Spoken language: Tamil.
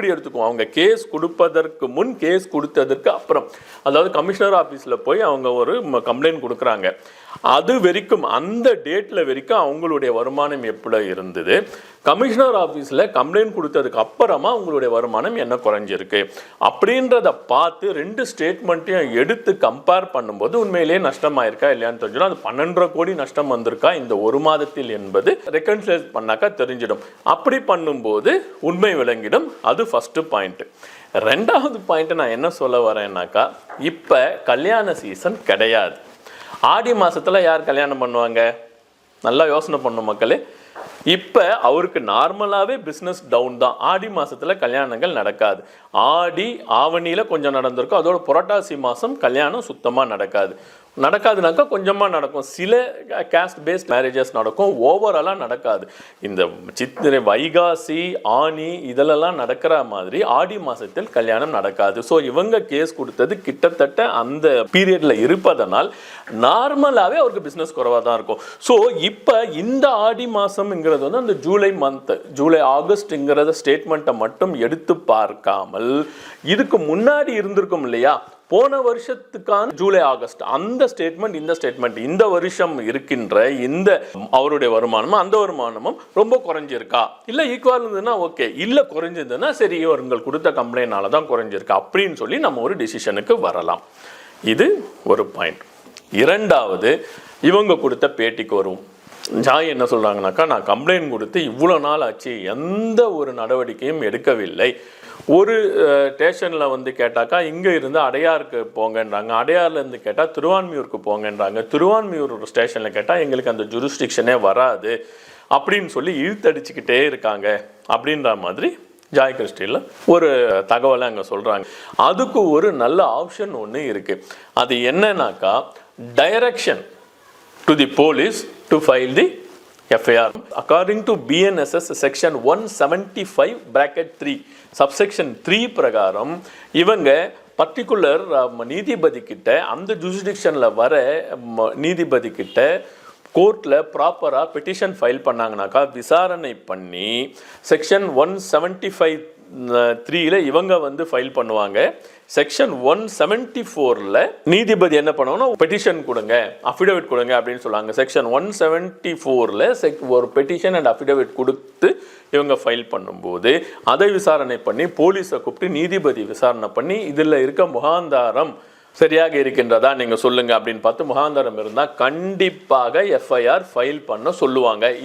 எப்படி எடுத்துக்குவோம்? அவங்க கேஸ் கொடுப்பதற்கு முன் கேஸ் கொடுத்ததற்கு அப்புறம். அதாவது கமிஷனர் ஆஃபீஸில் போய் அவங்க ஒரு கம்ப்ளைண்ட் கொடுக்குறாங்க. அது வரைக்கும் அந்த டேட்டில் வரைக்கும் அவங்களுடைய வருமானம் எப்படி இருந்தது? கமிஷனர் ஆஃபீஸில் கம்ப்ளைண்ட் கொடுத்ததுக்கு அப்புறமா அவங்களுடைய வருமானம் என்ன குறைஞ்சிருக்கு? அப்படின்றத பார்த்து ரெண்டு ஸ்டேட்மெண்ட்டையும் எடுத்து கம்பேர் பண்ணும்போது உண்மையிலேயே நஷ்டமாயிருக்கா இல்லையான்னு தெரிஞ்சிடும். அது பன்னெண்டரை கோடி நஷ்டம் வந்திருக்கா? இந்த ஒரு மாதத்தில் என்பது ரெக்கன்சிலேட் பண்ணாக்கா தெரிஞ்சிடும். அப்படி பண்ணும்போது உண்மை விளங்கிடும். அது ஃபஸ்ட்டு பாயிண்ட் ரெண்டாவது பாயிண்ட் நான் என்ன சொல்ல வரேன்னாக்கா இப்போ கல்யாண சீசன் கிடையாது. ஆடி மாசத்துல யார் கல்யாணம் பண்ணுவாங்க? நல்லா யோசனை பண்ணும் மக்களே. இப்போ அவருக்கு நார்மலாகவே பிஸ்னஸ் டவுன் தான். ஆடி மாசத்துல கல்யாணங்கள் நடக்காது. ஆடி ஆவணியில் கொஞ்சம் நடந்திருக்கும். அதோட புரட்டாசி மாதம் கல்யாணம் சுத்தமாக நடக்காது. நடக்காதுனாக்கா கொஞ்சமாக நடக்கும். சில கேஸ்ட் பேஸ்ட் மேரேஜஸ் நடக்கும். ஓவராலாக நடக்காது. இந்த சித்திரை வைகாசி ஆனி இதிலெல்லாம் நடக்கிற மாதிரி ஆடி மாதத்தில் கல்யாணம் நடக்காது. ஸோ இவங்க கேஸ் கொடுத்தது கிட்டத்தட்ட அந்த பீரியடில் இருப்பதனால் நார்மலாகவே அவருக்கு பிஸ்னஸ் குறைவாக தான் இருக்கும். ஸோ இப்போ இந்த ஆடி மாதம்ங்கிறது வந்து அந்த ஜூலை மந்த் ஜூலை ஆகஸ்ட்ங்கிறத ஸ்டேட்மெண்ட்டை மட்டும் எடுத்து பார்க்காமல் இதுக்கு முன்னாடி இருந்திருக்கும் இல்லையா? போன வருஷத்துக்கான ஜூலை ஆகஸ்ட். அந்த ஸ்டேட்மெண்ட் இந்த ஸ்டேட்மெண்ட் இந்த வருஷம் இருக்கின்ற இந்த அவருடைய வருமானமும் அந்த வருமானமும் ரொம்ப குறைஞ்சிருக்கா? இல்லை ஈக்குவல் இருந்ததுன்னா ஓகே இல்லை குறைஞ்சிருந்ததுன்னா சரி இவர்கள் கொடுத்த கம்ப்ளைண்டால தான் குறைஞ்சிருக்கா? அப்படின்னு சொல்லி நம்ம ஒரு டிசிஷனுக்கு வரலாம். இது ஒரு பாயிண்ட் இரண்டாவது இவங்க கொடுத்த பேட்டிக்கு வருவோம். ஜாய் என்ன சொல்கிறாங்கனாக்கா நான் கம்ப்ளைண்ட் கொடுத்து இவ்வளோ நாள் ஆச்சு எந்த ஒரு நடவடிக்கையும் எடுக்கவில்லை. ஒரு ஸ்டேஷனில் வந்து கேட்டாக்கா இங்கே இருந்து அடையாருக்கு போங்கன்றாங்க. அடையார்லேருந்து கேட்டால் திருவான்மியூருக்கு போங்கன்றாங்க. திருவான்மியூர் ஸ்டேஷனில் கேட்டால் எங்களுக்கு அந்த ஜுரிஸ்டிக்ஷனே வராது. அப்படின்னு சொல்லி இழுத்தடிச்சுக்கிட்டே இருக்காங்க. அப்படின்ற மாதிரி ஜாய் கிறிஸ்டியில் ஒரு தகவலை அங்கே சொல்கிறாங்க அதுக்கு ஒரு நல்ல ஆப்ஷன் ஒன்று இருக்குது அது என்னன்னாக்கா direction to the police to file the FIR. According to BNSS section 175 bracket 3, subsection 3 பிரகாரம் இவங்க பர்டிகுலர் நீதிபதி கிட்ட அந்த ஜூரிடிக்ஷனில் வர ம, நீதிபதி கிட்ட கோர்ட்டில் ப்ராப்பராக பெட்டிஷன் ஃபைல் பண்ணாங்கனாக்கா விசாரணை பண்ணி செக்ஷன் ஒன் செவன்ட்டி ஃபைவ் த்ரீல இவங்க வந்து ஃபைல் பண்ணுவாங்க. செக்ஷன் ஒன் செவன்ட்டி ஃபோரில் நீதிபதி என்ன பண்ணுவாங்கன்னா பெட்டிஷன் கொடுங்க அஃபிடவிட் கொடுங்க அப்படின்னு சொல்லுவாங்க. செக்ஷன் ஒன் செவன்ட்டி ஃபோரில் செக் ஒரு பெட்டிஷன் அண்ட் அஃபிடவிட் கொடுத்து இவங்க ஃபைல் பண்ணும்போது அதை விசாரணை பண்ணி போலீஸை கூப்பிட்டு நீதிபதி விசாரணை பண்ணி இதில் இருக்க முகாந்தாரம் சரியாக இருக்கின்றதா நீங்கள் சொல்லுங்க அப்படின்னு பார்த்து முகாந்தாரம் இருந்தால் கண்டிப்பாக எஃப்ஐஆர் ஃபைல் பண்ண சொல்லுவாங்க.